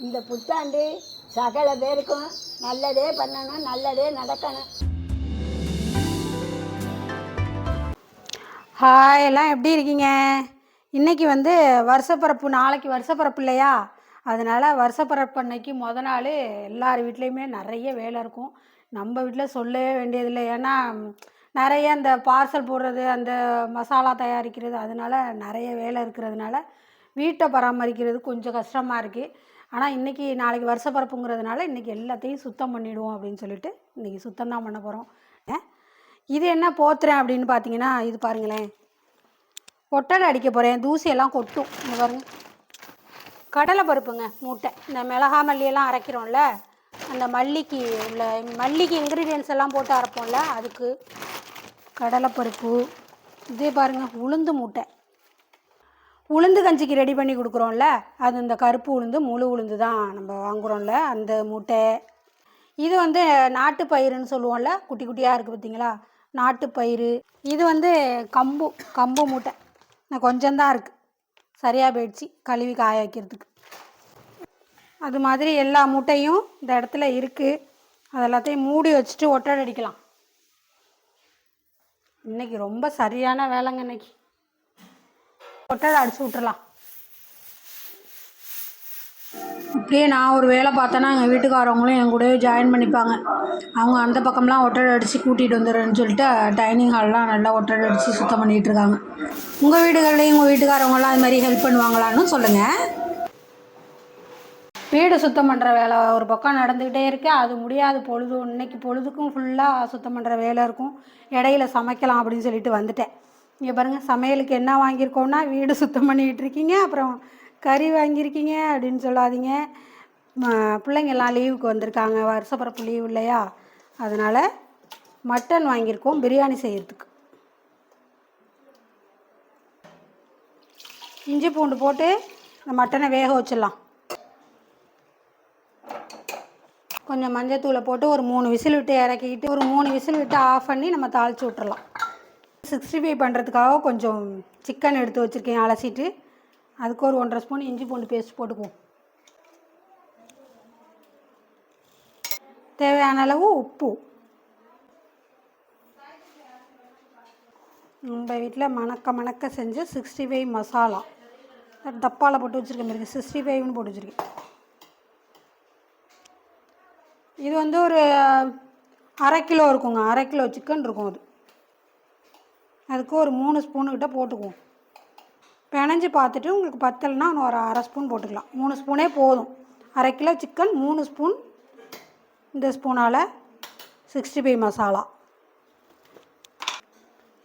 இந்த புத்தாண்டு சகல பேருக்கும் நல்லதே பண்ணணும் நல்லதே நடக்கணும். ஹாய் எல்லாம் எப்படி இருக்கீங்க? இன்னைக்கு வந்து வருஷப்பிறப்பு நாளைக்கு வருஷப்பிறப்பு இல்லையா? அதனால் வருஷப்பிறப்பு அன்னைக்கு முத நாள் எல்லார் வீட்லேயுமே நிறைய வேலை இருக்கும். நம்ம வீட்டில் சொல்லவே வேண்டியதில்லை. ஏன்னா நிறைய அந்த பார்சல் போடுறது அந்த மசாலா தயாரிக்கிறது அதனால நிறைய வேலை இருக்கிறதுனால வீட்டை பராமரிக்கிறது கொஞ்சம் கஷ்டமாக இருக்குது ஆனால் இன்றைக்கி நாளைக்கு வருஷப்பிறப்புங்கிறதுனால இன்றைக்கி எல்லாத்தையும் சுத்தம் பண்ணிவிடுவோம் அப்படின்னு சொல்லிட்டு இன்றைக்கி சுத்தம் தான் பண்ண போகிறோம் இது என்ன போத்துறேன் அப்படின்னு பார்த்தீங்கன்னா இது பாருங்களேன். ஒட்டடை அடிக்க போகிறேன் தூசியெல்லாம் கொட்டும். இங்கே பாருங்க. கடலை பருப்புங்க மூட்டை. இந்த மிளகா மல்லியெல்லாம் அரைக்கிறோம்ல அந்த மல்லிக்கு உள்ள மல்லிக்கு இன்க்ரீடியன்ஸ் எல்லாம் போட்டு அரைப்போம்ல அதுக்கு கடலைப்பருப்பு இதே பாருங்கள் உளுந்து மூட்டை. உளுந்து கஞ்சிக்கு ரெடி பண்ணி கொடுக்குறோம்ல அது இந்த கருப்பு உளுந்து முழு உளுந்து தான் நம்ம வாங்குறோம்ல அந்த மூட்டை. இது வந்து நாட்டு பயிருன்னு சொல்லுவோம்ல குட்டி குட்டியாக இருக்குது பார்த்தீங்களா நாட்டு பயிறு. இது வந்து கம்பு கம்பு மூட்டை. நான் கொஞ்சம்தான் இருக்குது சரியாக போயிடுச்சு கழுவி காய வைக்கிறதுக்கு. அது மாதிரி எல்லா மூட்டையும் இந்த இடத்துல இருக்குது அது எல்லாத்தையும் மூடி வச்சுட்டு ஒட்டடை அடிக்கலாம். ரொம்ப சரியான வேலைங்க இன்னைக்கு. ஒட்டடை அடிச்சு விட்டுறலாம். அப்படியே நான் ஒரு வேலை பார்த்தேன்னா எங்கள் வீட்டுக்காரவங்களும் என் கூடவே ஜாயின் பண்ணிப்பாங்க. அவங்க அந்த பக்கம்லாம் ஒட்டடை அடித்து கூட்டிகிட்டு வந்துடுறேன்னு சொல்லிட்டு டைனிங் ஹால்லாம் நல்லா ஒட்டடை அடித்து சுத்தம் பண்ணிகிட்டு இருக்காங்க. உங்கள் வீடுகள்லேயும் உங்கள் வீட்டுக்காரவங்களாம் அது மாதிரி ஹெல்ப் பண்ணுவாங்களான்னு சொல்லுங்கள் வீடு சுத்தம் பண்ணுற வேலை ஒரு பக்கம் நடந்துக்கிட்டே இருக்கு. அது முடியாது. பொழுது இன்னைக்கு பொழுதுக்கும் ஃபுல்லாக சுத்தம் பண்ணுற வேலை இருக்கும். இடையில சமைக்கலாம் அப்படின்னு சொல்லிட்டு வந்துட்டேன். இங்கே பாருங்கள் சமையலுக்கு என்ன வாங்கியிருக்கோம்னா வீடு சுத்தம் பண்ணிக்கிட்டு இருக்கீங்க அப்புறம் கறி வாங்கியிருக்கீங்க அப்படின்னு சொல்லாதீங்க. பிள்ளைங்கள்லாம் லீவுக்கு வந்திருக்காங்க வருஷப்பிறப்பு லீவு இல்லையா? அதனால் மட்டன் வாங்கியிருக்கோம் பிரியாணி செய்கிறதுக்கு இஞ்சி பூண்டு போட்டு இந்த மட்டனை வேக வச்சிடலாம். கொஞ்சம் மஞ்சள் தூளை போட்டு ஒரு மூணு விசில் விட்டு இறக்கிக்கிட்டு ஒரு மூணு விசில் விட்டு ஆஃப் பண்ணி நம்ம தாளித்து விட்டுறலாம். சிக்ஸ்டி ஃபைவ் பண்ணுறதுக்காக கொஞ்சம் சிக்கன் எடுத்து வச்சுருக்கேன் அலசிட்டு. அதுக்கு ஒரு ஒன்றரை ஸ்பூன் இஞ்சி பூண்டு பேஸ்ட் போட்டுக்குவோம். தேவையான அளவு உப்பு. நம்ம வீட்டில் மணக்க மணக்க செஞ்ச சிக்ஸ்டி ஃபைவ் மசாலா. டப்பாவில் போட்டு வச்சுருக்கேன் பாருங்க சிக்ஸ்டி ஃபைவ்னு போட்டு வச்சுருக்கேன். இது வந்து ஒரு அரை கிலோ இருக்குங்க. அரை கிலோ சிக்கன் இருக்கும் அது. அதுக்கு ஒரு மூணு ஸ்பூனு கிட்ட போட்டுக்குவோம். பிணைஞ்சு பார்த்துட்டு உங்களுக்கு பத்தலைன்னா இன்னும் ஒரு அரை ஸ்பூன் போட்டுக்கலாம். மூணு ஸ்பூனே போதும். அரை கிலோ சிக்கன் மூணு ஸ்பூன் இந்த ஸ்பூனால் சிக்ஸ்டி ஃபைவ் மசாலா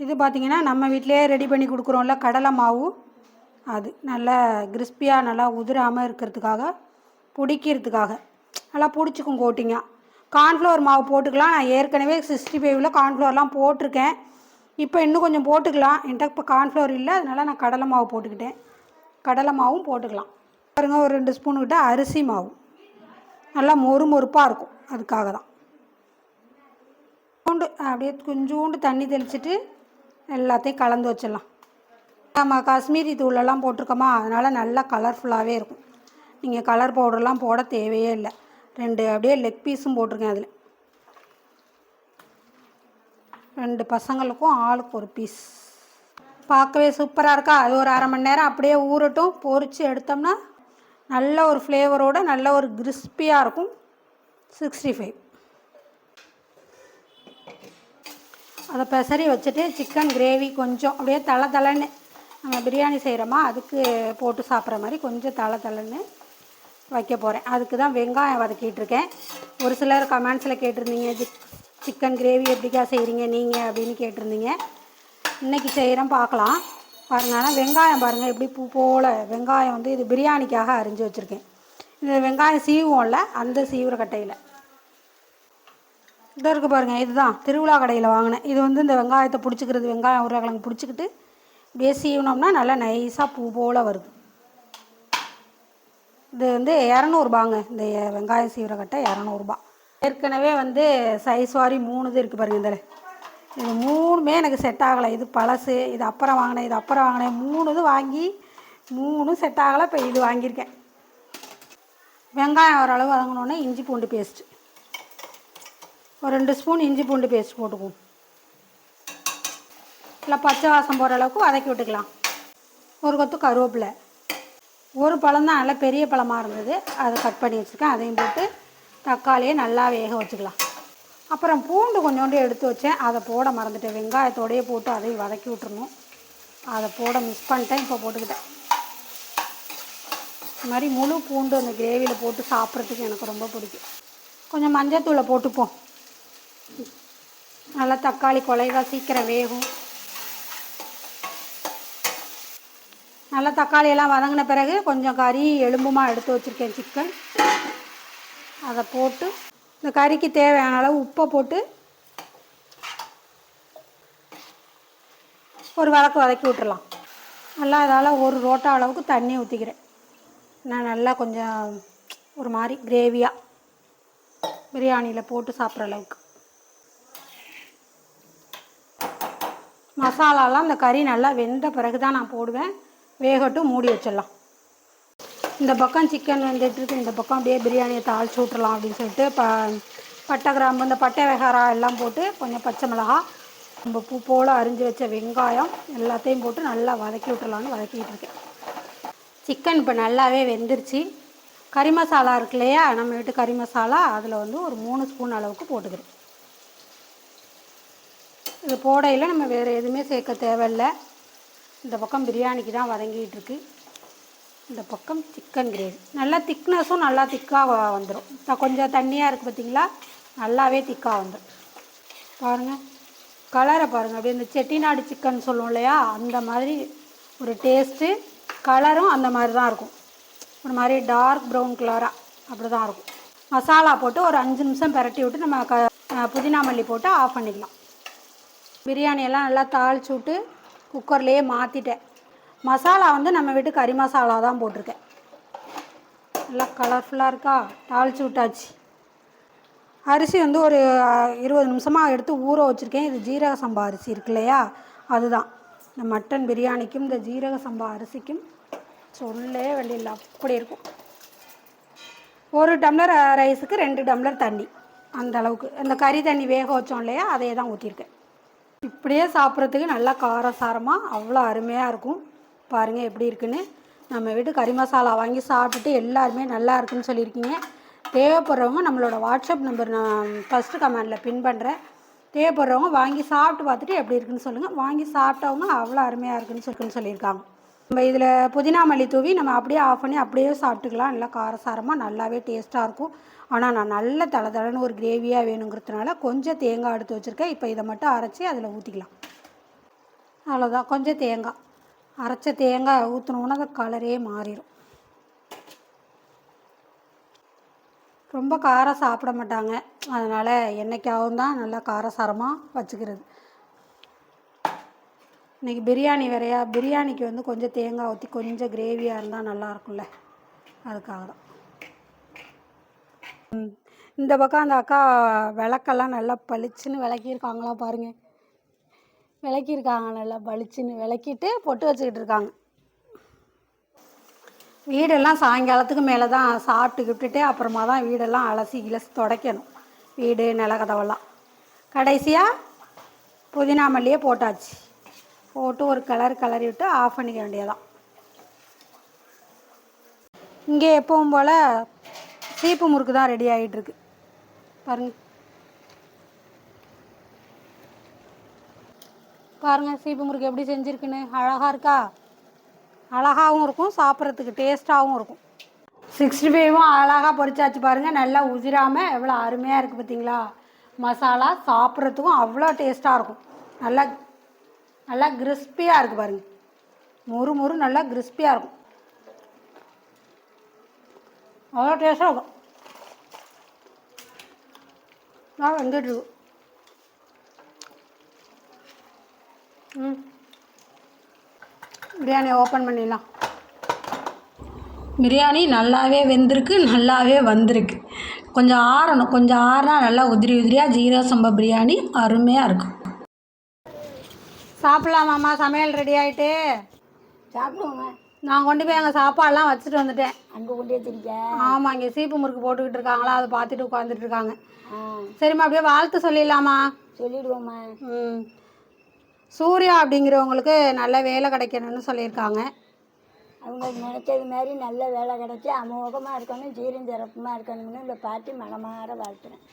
இது பார்த்திங்கன்னா நம்ம வீட்டிலே ரெடி பண்ணி கொடுக்குறோம்ல கடலை மாவு. அது நல்லா கிறிஸ்பியாக நல்லா உதிராமல் இருக்கிறதுக்காக பிடிக்கிறதுக்காக. நல்லா பிடிச்சிக்கும் கோட்டிங்க கார்ன்ஃப்ளவர் மாவு போட்டுக்கலாம். நான் ஏற்கனவே சிக்ஸ்டி ஃபைவ்ல கார்ன்ஃப்ளவர்லாம் போட்டிருக்கேன். இப்போ இன்னும் கொஞ்சம் போட்டுக்கலாம். என்கிட்ட இப்போ கார்ன்ஃப்ளவர் இல்லை. அதனால் நான் கடலை மாவு போட்டுக்கிட்டேன். கடலை மாவும் போட்டுக்கலாம். பாருங்க ஒரு ரெண்டு ஸ்பூன் கிட்ட அரிசி மாவு. நல்லா மொறு மொறுப்பாக இருக்கும். அதுக்காக தான். கொஞ்சோண்டு அப்படியே கொஞ்சோண்டு தண்ணி தெளிச்சிட்டு எல்லாத்தையும் கலந்து வச்சிடலாம். நம்ம காஷ்மீரி தூளெல்லாம் போட்டிருக்கோமா? அதனால் நல்லா கலர்ஃபுல்லாகவே இருக்கும். நீங்கள் கலர் பவுடர்லாம் போட தேவையே இல்லை. ரெண்டு அப்படியே லெக் பீஸும் போட்டிருக்கேன் அதில். ரெண்டு பசங்களுக்கும் ஆளுக்கு ஒரு பீஸ் பார்க்கவே சூப்பராக இருக்கா? அது ஒரு அரை மணி நேரம் அப்படியே ஊறட்டும் பொறிச்சு எடுத்தோம்னா நல்ல ஒரு ஃப்ளேவரோட நல்ல ஒரு கிறிஸ்பியாக இருக்கும். சிக்ஸ்டி ஃபைவ் அதை பெசரி வச்சுட்டு சிக்கன் கிரேவி கொஞ்சம் அப்படியே தலை தலைன்னு நம்ம பிரியாணி செய்கிறோமா அதுக்கு போட்டு சாப்பிட்ற மாதிரி கொஞ்சம் தலை தலைன்னு வைக்க போகிறேன் அதுக்கு தான் வெங்காயம் வதக்கிட்டுருக்கேன் ஒரு சிலர் கமெண்ட்ஸில் கேட்டிருந்தீங்க சிக்கன் கிரேவி எப்படிக்கா செய்கிறீங்க நீங்கள் அப்படின்னு கேட்டிருந்தீங்க. இன்றைக்கி செய்கிறேன் பார்க்கலாம். பாருங்கள் ஆனால் வெங்காயம் பாருங்கள் எப்படி பூ போல் வெங்காயம் வந்து இது பிரியாணிக்காக அரிஞ்சு வச்சுருக்கேன். இந்த வெங்காயம் சீவுவோம்ல அந்த சீவுற கட்டையில். இது இருக்குது பாருங்கள் இதுதான். திருவிழா கடையில் வாங்கினேன். இது வந்து இந்த வெங்காயத்தை பிடிச்சிக்கிறது வெங்காயம் உருளைக்கிழங்கு பிடிச்சிக்கிட்டு இப்படியே சீவினோம்னா நல்லா நைஸாக பூ போல் வருது. இது வந்து இரநூறுபாங்க இந்த வெங்காயம் சீவிர கட்டை இரநூறுபா. ஏற்கனவே வந்து சைஸ் வாரி மூணு இது இருக்குது பாருங்கள் இதில் இது மூணுமே எனக்கு செட் ஆகலை. இது பழசு இது அப்புறம் வாங்கினேன் இது அப்புறம் வாங்கினேன். மூணு இது வாங்கி மூணும் செட் ஆகலை. இப்போ இது வாங்கியிருக்கேன். வெங்காயம் ஓரளவு வதங்கினோடனே இஞ்சி பூண்டு பேஸ்ட்டு ஒரு ரெண்டு ஸ்பூன் இஞ்சி பூண்டு பேஸ்ட் போட்டுக்குவோம். இல்லை பச்சை வாசம் போகிற அளவுக்கு வதக்கி விட்டுக்கலாம். ஒரு கொத்து கருவேப்பிலை. ஒரு பழம் தான் நல்லா பெரிய பழமாக இருந்தது. அதை கட் பண்ணி வச்சுருக்கேன். அதையும் போட்டு தக்காளியை நல்லா வேக வச்சுக்கலாம். அப்புறம் பூண்டு கொஞ்சோண்டு எடுத்து வச்சேன். அதை போட மறந்துட்டேன். வெங்காயத்தோடையே போட்டு அதையும் வதக்கி விட்டுருணும் அதை போட மிஸ் பண்ணிட்டேன். இப்போ போட்டுக்கிட்டேன். இந்த மாதிரி முழு பூண்டு அந்த கிரேவியில் போட்டு சாப்பிட்றதுக்கு எனக்கு ரொம்ப பிடிக்கும். கொஞ்சம் மஞ்சத்தூளை போட்டுப்போம். நல்லா தக்காளி குலைவா சீக்கிரம் வேகும். நல்லா தக்காளியெல்லாம் வதங்கின பிறகு கொஞ்சம் கறி எலும்புமா எடுத்து வச்சுருக்கேன் சிக்கன். அதை போட்டு இந்த கறிக்கு தேவையான அளவு உப்பை போட்டு ஒரு விளக்கு வதக்கி விட்டுறலாம். நல்லா அதால் ஒரு ரோட்டா அளவுக்கு தண்ணி ஊற்றிக்கிறேன் நான் நல்லா கொஞ்சம் ஒரு மாதிரி கிரேவியாக பிரியாணியில் போட்டு சாப்பிட்ற அளவுக்கு. மசாலாலாம் இந்த கறி நல்லா வெந்த பிறகு தான் நான் போடுவேன். வேகட்டும் மூடி வச்சிடலாம். இந்த பக்கம் சிக்கன் வெந்துட்டுருக்கு இந்த பக்கம் அப்படியே பிரியாணியை தாளிச்சு விட்றலாம் அப்படின்னு சொல்லிட்டு ப பட்டை கிராம்பு இந்த பட்டை வெகாரம் எல்லாம் போட்டு கொஞ்சம் பச்சை மிளகா நம்ம பூ போல் அரிஞ்சு வச்ச வெங்காயம் எல்லாத்தையும் போட்டு நல்லா வதக்கி விட்டுறலான்னு வதக்கிட்டு இருக்கேன். சிக்கன் இப்போ நல்லாவே வெந்துருச்சு. கறி மசாலா இருக்கு இல்லையா? நம்ம வீட்டு கறி மசாலா அதில் வந்து ஒரு மூணு ஸ்பூன் அளவுக்கு போட்டுக்கிறேன். இது போடையில் நம்ம வேறு எதுவுமே சேர்க்க தேவையில்லை. இந்த பக்கம் பிரியாணிக்கு தான் வதங்கிட்டு இருக்குது இந்த பக்கம் சிக்கன் கிரேவி நல்லா திக்னஸும் நல்லா திக்காக வந்துடும் கொஞ்சம் தண்ணியாக இருக்குது பார்த்தீங்களா நல்லாவே திக்காக வந்துடும் பாருங்கள் கலரை பாருங்கள் அப்படியே இந்த செட்டிநாடு சிக்கன் சொல்லுவோம் இல்லையா? அந்த மாதிரி ஒரு டேஸ்ட்டு கலரும் அந்த மாதிரி தான் இருக்கும். ஒரு மாதிரி டார்க் ப்ரௌன் கலராக அப்படி தான் இருக்கும். மசாலா போட்டு ஒரு அஞ்சு நிமிஷம் பிரட்டி விட்டு நம்ம க புதினா மல்லி போட்டு ஆஃப் பண்ணிக்கலாம். பிரியாணி எல்லாம் நல்லா தாளிச்சு விட்டு குக்கர்லேயே மாற்றிட்டேன் மசாலா வந்து நம்ம வீட்டு கறி மசாலா தான் போட்டிருக்கேன். நல்லா கலர்ஃபுல்லாக இருக்கா? தாளிச்சு விட்டாச்சு. அரிசி வந்து ஒரு இருபது நிமிஷமாக எடுத்து ஊற வச்சுருக்கேன். இது ஜீரக சம்பா அரிசி இருக்கு இல்லையா? அதுதான். இந்த மட்டன் பிரியாணிக்கும் இந்த ஜீரக சம்பா அரிசிக்கும் சொல்லவே வெளியில் அப்படி இருக்கும். ஒரு டம்ளர் ரைஸுக்கு ரெண்டு டம்ளர் தண்ணி. அந்த அளவுக்கு. அந்த கறி தண்ணி வேக வச்சோம் இல்லையா? அதையே தான் ஊற்றிருக்கேன் இப்படியே சாப்பிட்றதுக்கு நல்லா காரசாரமாக அவ்வளோ அருமையாக இருக்கும். பாருங்கள் எப்படி இருக்குன்னு. நம்ம வீட்டு கறி மசாலா வாங்கி சாப்பிட்டுட்டு எல்லாருமே நல்லா இருக்குன்னு சொல்லியிருக்கீங்க. தேவைப்படுறவங்க நம்மளோட வாட்ஸ்அப் நம்பர் நான் ஃபஸ்ட்டு கமெண்டில் பின் பண்ணுறேன் தேவைப்படுறவங்க வாங்கி சாப்பிட்டு பார்த்துட்டு எப்படி இருக்குன்னு சொல்லுங்கள் வாங்கி சாப்பிட்டவங்க அவ்வளோ அருமையாக இருக்குன்னு சொல்லுன்னு சொல்லியிருக்காங்க. நம்ம இதில் புதினா மல்லி தூவி நம்ம அப்படியே ஆஃப் பண்ணி அப்படியே சாப்பிட்டுக்கலாம். நல்லா காரசாரமாக நல்லாவே டேஸ்ட்டாக இருக்கும். ஆனால் நான் நல்ல தளதளன்னு ஒரு கிரேவியாக வேணுங்கிறதுனால கொஞ்சம் தேங்காய் எடுத்து வச்சுருக்கேன். இப்போ இதை மட்டும் அரைச்சி அதில் ஊற்றிக்கலாம் அவ்வளோதான் கொஞ்சம் தேங்காய். அரைச்ச தேங்காய் ஊற்றினோன்னா அந்த கலரே மாறிடும் ரொம்ப காரம் சாப்பிட மாட்டாங்க. அதனால் என்றைக்காகவும் தான் நல்லா காரசாரமாக வச்சுக்கிறது. இன்றைக்கி பிரியாணி வேறையா? பிரியாணிக்கு வந்து கொஞ்சம் தேங்காய் ஊற்றி கொஞ்சம் கிரேவியாக இருந்தால் நல்லா இருக்கும்ல. அதுக்காக தான். ம். இந்த பக்கம் அந்த அக்கா விளக்கெல்லாம் நல்லா பளிச்சுன்னு விளக்கியிருக்காங்களா பாருங்கள் விளக்கியிருக்காங்க நல்லா பளிச்சுன்னு விளக்கிட்டு பொட்டு வச்சுக்கிட்டு இருக்காங்க. வீடெல்லாம் சாயங்காலத்துக்கு மேலே தான் சாப்பிட்டு கிப்பிட்டுட்டு அப்புறமா தான் வீடெல்லாம் அலசி இலசி துடைக்கணும். வீடு நிலக்கதவெல்லாம் கடைசியாக புதினா மல்லியே போட்டாச்சு. போட்டு ஒரு கலர் கலரி விட்டு ஆஃப் பண்ணிக்க வேண்டியதான் இங்கே எப்பவும் போல் சீப்பு முறுக்கு தான் ரெடி ஆகிட்டுருக்கு பாருங்கள் பாருங்க சீப்பு முறுக்கு எப்படி செஞ்சுருக்குன்னு. அழகாக இருக்கா? அழகாகவும் இருக்கும் சாப்பிட்றதுக்கு டேஸ்ட்டாகவும் இருக்கும். சிக்ஸ்டி ஃபைவும் அழகாக பொரிச்சாச்சு பாருங்கள் நல்லா உதிராமல் எவ்வளோ அருமையாக இருக்குது பார்த்தீங்களா மசாலா சாப்பிட்றதுக்கும் அவ்வளோ டேஸ்ட்டாக இருக்கும். நல்லா நல்லா கிறிஸ்பியாக இருக்குது பாருங்கள் மொறு மொறு நல்லா கிறிஸ்பியாக இருக்கும். அவ்வளோ டேஸ்ட்டாக இருக்கும். நான் வந்துட்டுருக்கும் ம். பிரியாணி ஓப்பன் பண்ணிடலாம். பிரியாணி நல்லாவே வெந்திருக்கு நல்லாவே வந்திருக்கு. கொஞ்சம் ஆறணும் கொஞ்சம் ஆறினா நல்லா உதிரி உதிரியாக ஜீரக சம்பா பிரியாணி அருமையாக இருக்கும். சாப்பிட்லாமாம்மா சமையல் ரெடி ஆகிட்டு சாப்பிடுவோங்க நான் கொண்டு போய் அங்கே சாப்பாடெல்லாம் வச்சுட்டு வந்துட்டேன். அங்கே கொண்டு வச்சிருக்க ஆமாம் இங்கே சீப்பு முறுக்கு போட்டுக்கிட்டு இருக்காங்களா அதை பார்த்துட்டு உட்காந்துட்டு இருக்காங்க. சரிம்மா அப்படியே வாழ்த்து சொல்லிடலாமா? சொல்லிடுவோம்மா. ம். சூர்யா அப்படிங்கிறவங்களுக்கு நல்ல வேலை கிடைக்கணும்னு சொல்லியிருக்காங்க. அவங்க நினைச்சது மாதிரி நல்ல வேலை கிடைச்சி அமோகமாக இருக்கணும் சீரும் சிறப்புமாக இருக்கணும்னு இந்த பாட்டி மனமாற வாழ்த்துறேன்.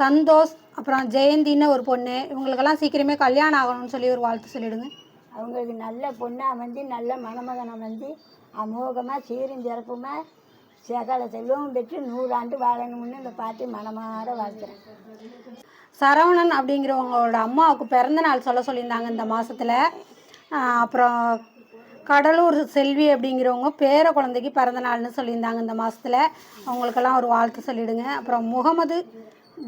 சந்தோஷ் அப்புறம் ஜெயந்தின்னு ஒரு பொண்ணு. இவங்களுக்கெல்லாம் சீக்கிரமே கல்யாணம் ஆகணும்னு சொல்லி ஒரு வாழ்த்து சொல்லிடுங்க. அவங்களுக்கு நல்ல பொண்ணாக அமைஞ்சு நல்ல மணமகன் அமைஞ்சு அமோகமாக சீரும் சிறப்புமாக சகல செல்வமும் பெற்று நூறாண்டு வாழணும்னு இந்த பாட்டி மனமாற வாழ்த்துறேன். சரவணன் அப்படிங்கிறவங்களோட அம்மாவுக்கு பிறந்த நாள் சொல்ல சொல்லியிருந்தாங்க இந்த மாதத்தில் அப்புறம் கடலூர் செல்வி அப்படிங்கிறவங்க பேர குழந்தைக்கு பிறந்த நாள்னு சொல்லியிருந்தாங்க இந்த மாதத்தில் அவங்களுக்கெல்லாம் ஒரு வாழ்த்து சொல்லிவிடுங்க அப்புறம் முகமது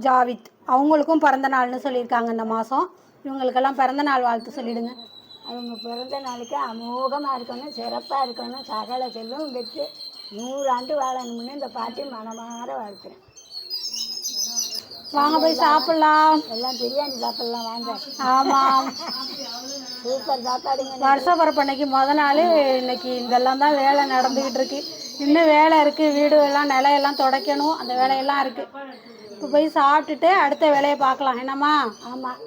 ஜாவித் அவங்களுக்கும் பிறந்த நாள்னு சொல்லியிருக்காங்க இந்த மாதம் இவங்களுக்கெல்லாம் பிறந்த நாள் வாழ்த்து சொல்லிடுங்க. அவங்க பிறந்த நாளுக்கு அமோகமாக இருக்கணும் சிறப்பாக இருக்கணும் சகல செல்லும் பெற்று நூறாண்டு வாழணும்னு இந்த பாட்டி மனமாற வாழ்த்துறேன். வாங்க போய் சாப்பிட்லாம். எல்லாம் பிரியாணி சாப்பிடலாம் வாங்க. ஆமாம் சூப்பர் சாப்பாடுங்க வருஷ பிறப்பன்னைக்கு முத நாள் இன்னைக்கு இதெல்லாம் தான் வேலை நடந்துக்கிட்டு இருக்கு. இன்னும் வேலை இருக்குது வீடு எல்லாம் நிலையெல்லாம் துடைக்கணும். அந்த வேலையெல்லாம் இருக்குது இப்போ போய் சாப்பிட்டுட்டு அடுத்த வேலையை பார்க்கலாம். என்னம்மா? ஆமாம்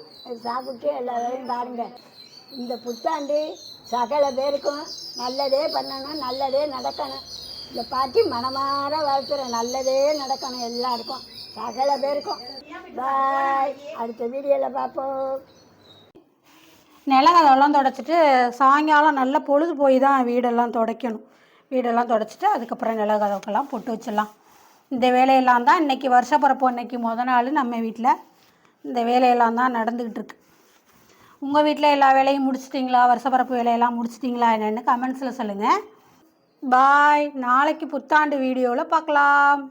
சாப்பிட்டு எல்லா வேலையும் பாருங்க. இந்த புத்தாண்டு சகல பேருக்கும் நல்லதே பண்ணணும் நல்லதே நடக்கணும். இந்த பாட்டி மனமாற வாழ்த்துறேன் நல்லதே நடக்கணும் எல்லாருக்கும். சகல பேருக்கும். பாய் அடுத்த வீடியோவில் பார்ப்போம். நிலகதெல்லாம் தொடச்சிட்டு சாயங்காலம் நல்லா பொழுது போய் தான் வீடெல்லாம் துடைக்கணும். வீடெல்லாம் துடைச்சிட்டு அதுக்கப்புறம் நிலகதவுக்கெல்லாம் பொட்டு வச்சிடலாம். இந்த வேலையெல்லாம் தான் இன்றைக்கி வருஷப்பிறப்பு அன்னைக்கு முத நாள் நம்ம வீட்டில் இந்த வேலையெல்லாம் தான் நடந்துக்கிட்டு இருக்கு. உங்கள் வீட்டில் எல்லா வேலையும் முடிச்சிட்டிங்களா? வருஷப்பிறப்பு வேலையெல்லாம் முடிச்சிட்டிங்களா? என்னென்னு கமெண்ட்ஸில் சொல்லுங்கள் பாய். நாளைக்கு புத்தாண்டு வீடியோவில் பார்க்கலாம்